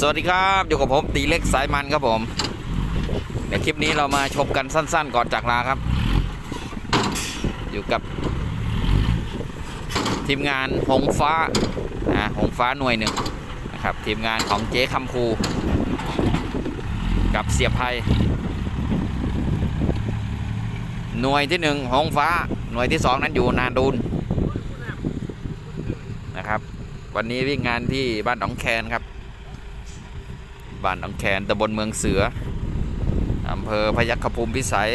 สวัสดีครับอยู่กับผมตีเล็กสายมันครับผมในคลิปนี้เรามาชมกันสั้น ๆ ก่อนจากลาครับ อยู่กับ ทีมงานหงฟ้านะหงฟ้าหน่วยหนึ่งนะครับทีมงานของเจ๊คำคูกับเสียไพหน่วยที่หนึ่งหงฟ้าหน่วยที่สองนั้นอยู่นานดูนนะครับ วันนี้วิ่งงานที่บ้านหนองแคนครับ บ้านหนองแคนตำบลเมืองเสืออำเภอพยัคฆภูมิพิสัย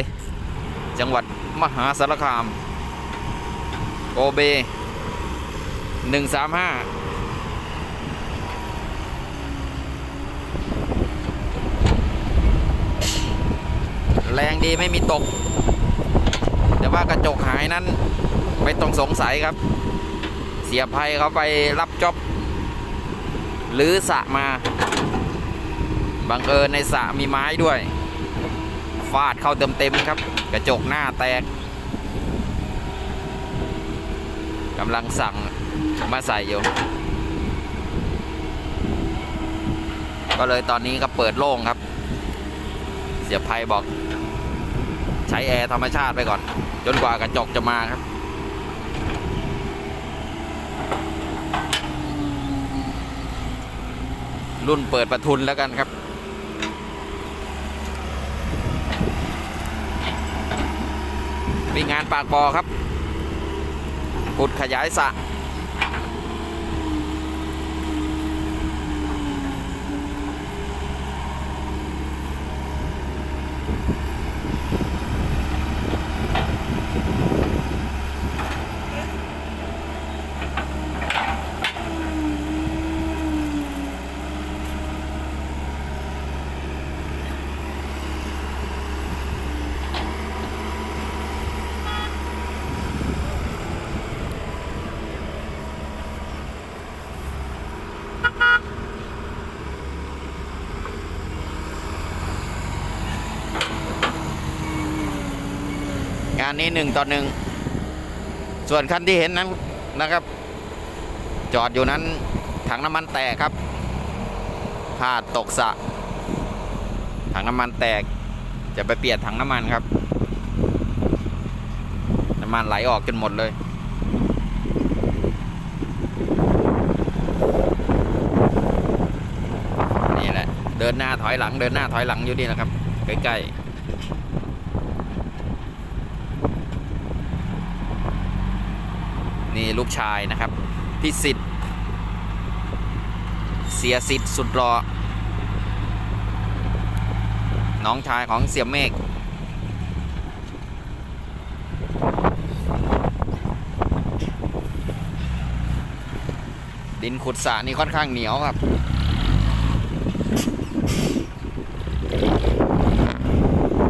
จังหวัดมหาสารคาม โกเบหนึ่งสามห้าแรงดีไม่มีตก แต่ว่ากระจกหายนั้น ไม่ต้องสงสัยครับ เสียภัยเขาไปรับจ็อบหรือสะมา บังเอิญในสระมีไม้ด้วย ฟาดเข้าเต็มๆครับ กระจกหน้าแตกกำลังสั่งมาใส่อยู่ ก็เลยตอนนี้ก็เปิดโล่งครับ เสียภัยบอก ใช้แอร์ธรรมชาติไปก่อน จนกว่ากระจกจะมาครับรุ่นเปิดประทุนแล้วกันครับ มีงานปากบอครับขุดขยายสระ งานนี้หนึ่งต่อหนึ่งส่วนคันที่เห็นนั้นนะครับ จอดอยู่นั้นถังน้ำมันแตกครับพลาดตกสะ ถังน้ำมันแตกจะไปเปลี่ยนถังน้ำมันครับ น้ำมันไหลออกจนหมดเลยนี่แหละเดินหน้าถอยหลังเดินหน้าถอยหลังอยู่นี่แหละครับใกล้ๆ นี่ลูกชายนะครับพี่สิทธิ์เสียสิทธิ์สุดรอ น้องชายของเสียเมฆดินขุดสระนี่ค่อนข้างเหนียวครับ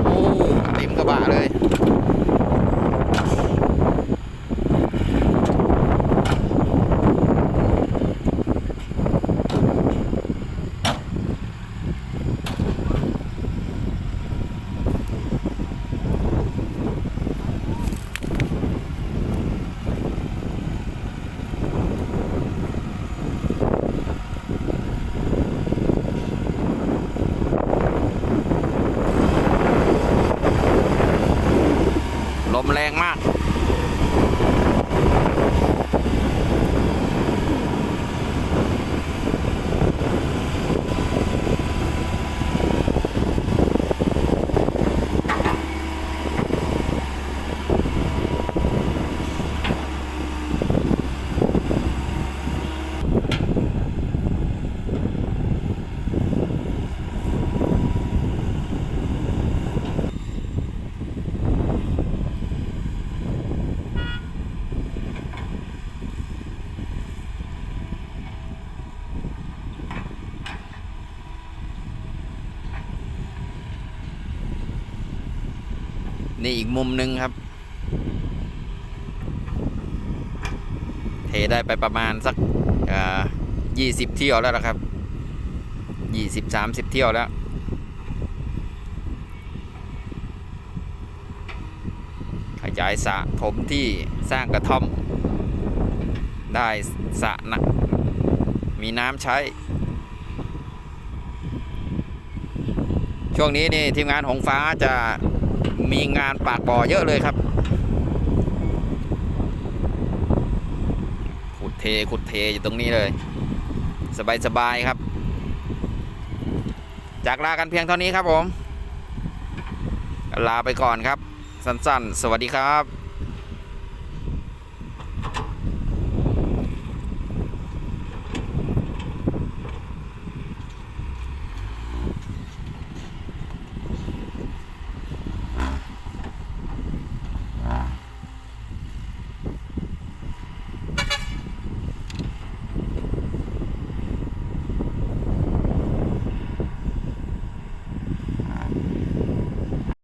โอ้เต็มกระบะเลย ล มแรงมาก นี่อีกมุมหนึ่งครับ เทได้ไปประมาณสักยี่สิบเที่ยวแล้วนะครับยี่สิบสามสิบเที่ยวแล้ว ขยายสระถมที่สร้างกระท่อม ได้สระนะมีน้ำใช้ ช่วงนี้นี่ทีมงานหงฟ้าจะ มีงานปากบ่อเยอะเลยครับ ขุดเทขุดเทอยู่ตรงนี้เลย สบายสบายๆครับ จากลากันเพียงเท่านี้ครับผม ลาไปก่อนครับ สั้นๆ สวัสดีครับ